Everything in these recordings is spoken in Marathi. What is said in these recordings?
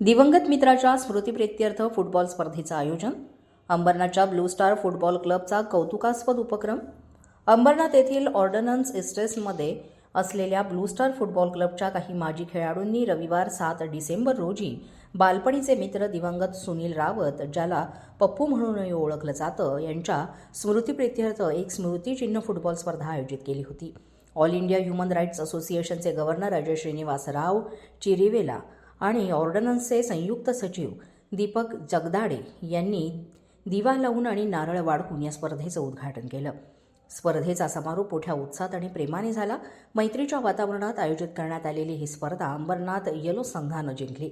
दिवंगत मित्राच्या स्मृतिप्रित्यर्थ फुटबॉल स्पर्धेचं आयोजन अंबरनाथच्या ब्लू स्टार फुटबॉल क्लबचा कौतुकास्पद उपक्रम अंबरनाथ येथील ऑर्डनन्स इस्टेसमध्ये असलेल्या ब्लू स्टार फुटबॉल क्लबच्या काही माजी खेळाडूंनी रविवार सात डिसेंबर रोजी बालपणीचे मित्र दिवंगत सुनील रावत ज्याला पप्पू म्हणूनही ओळखलं जातं यांच्या स्मृतिप्रित्यर्थ एक स्मृतिचिन्ह फुटबॉल स्पर्धा आयोजित केली होती. ऑल इंडिया ह्युमन राईट्स असोसिएशनचे गव्हर्नर अजय श्रीनिवास राव चिरिवेला आणि ऑर्डनन्सचे संयुक्त सचिव दीपक जगदाडे यांनी दिवा लावून आणि नारळ वाढवून या स्पर्धेचं उद्घाटन केलं. स्पर्धेचा समारोप मोठ्या उत्साहात आणि प्रेमाने झाला. मैत्रीच्या वातावरणात आयोजित करण्यात आलेली ही स्पर्धा अंबरनाथ येलो संघानं जिंकली.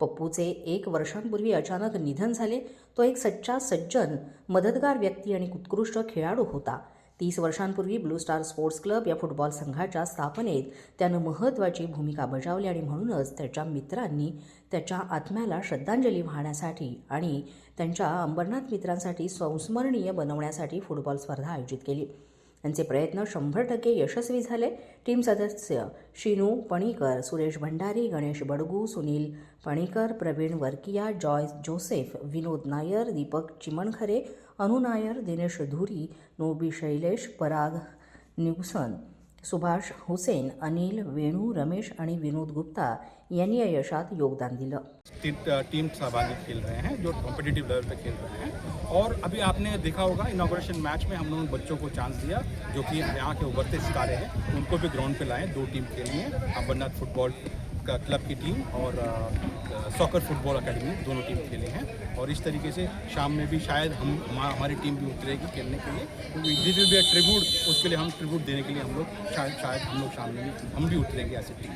पप्पूचे एक वर्षांपूर्वी अचानक निधन झाले. तो एक सच्चा सज्जन मदतगार व्यक्ती आणि उत्कृष्ट खेळाडू होता. तीस वर्षांपूर्वी ब्लू स्टार स्पोर्ट्स क्लब या फुटबॉल संघाच्या स्थापनेत त्यानं महत्त्वाची भूमिका बजावली आणि म्हणूनच त्याच्या मित्रांनी त्याच्या आत्म्याला श्रद्धांजली वाहण्यासाठी आणि त्यांच्या अंबरनाथ मित्रांसाठी संस्मरणीय बनवण्यासाठी फुटबॉल स्पर्धा आयोजित केली. त्यांचे प्रयत्न शंभर टक्के यशस्वी झाले. टीम सदस्य शिनू पणीकर सुरेश भंडारी गणेश बडगू सुनील पणीकर प्रवीण वर्किया जॉय जोसेफ विनोद नायर दीपक चिमणखरे अनु नायर दिनेश धुरी, नोबी शैलेश, पराग न्यूसन, सुभाष हुसेन, अनिल, वेणू, रमेश आणि विनोद गुप्ता यांनी या यशात योगदान दिलं. टीम सहभागी खेल रहे हैं, जो कॉम्पिटिटिव लेवल पे खेल रहे हैं। और अभी आपने देखा होगा इनाग्रेशन मैच में हम लोगों बच्चों को चांस दिया, जो कि यहाँ के उभरते सितारे हैं। उनको भी ग्राउंड पे लाएँ, दो टीम के लिए। अमरनाथ फुटबॉल क्लब की टीम और सॉकर फुटबॉल अकेडमी दोनों टीम खेले हैं। और इस तरीके से शाम में भी शायद हम हमारी टीम भी उतरेगी खेलने के लिए। दिस विल ट्रिब्यूट उसके लिए हम ट्रिब्यूट देने के लिए हम लोग शायद शायद हम लोग शाम में भी, हम भी उतरेंगे ऐसे टीम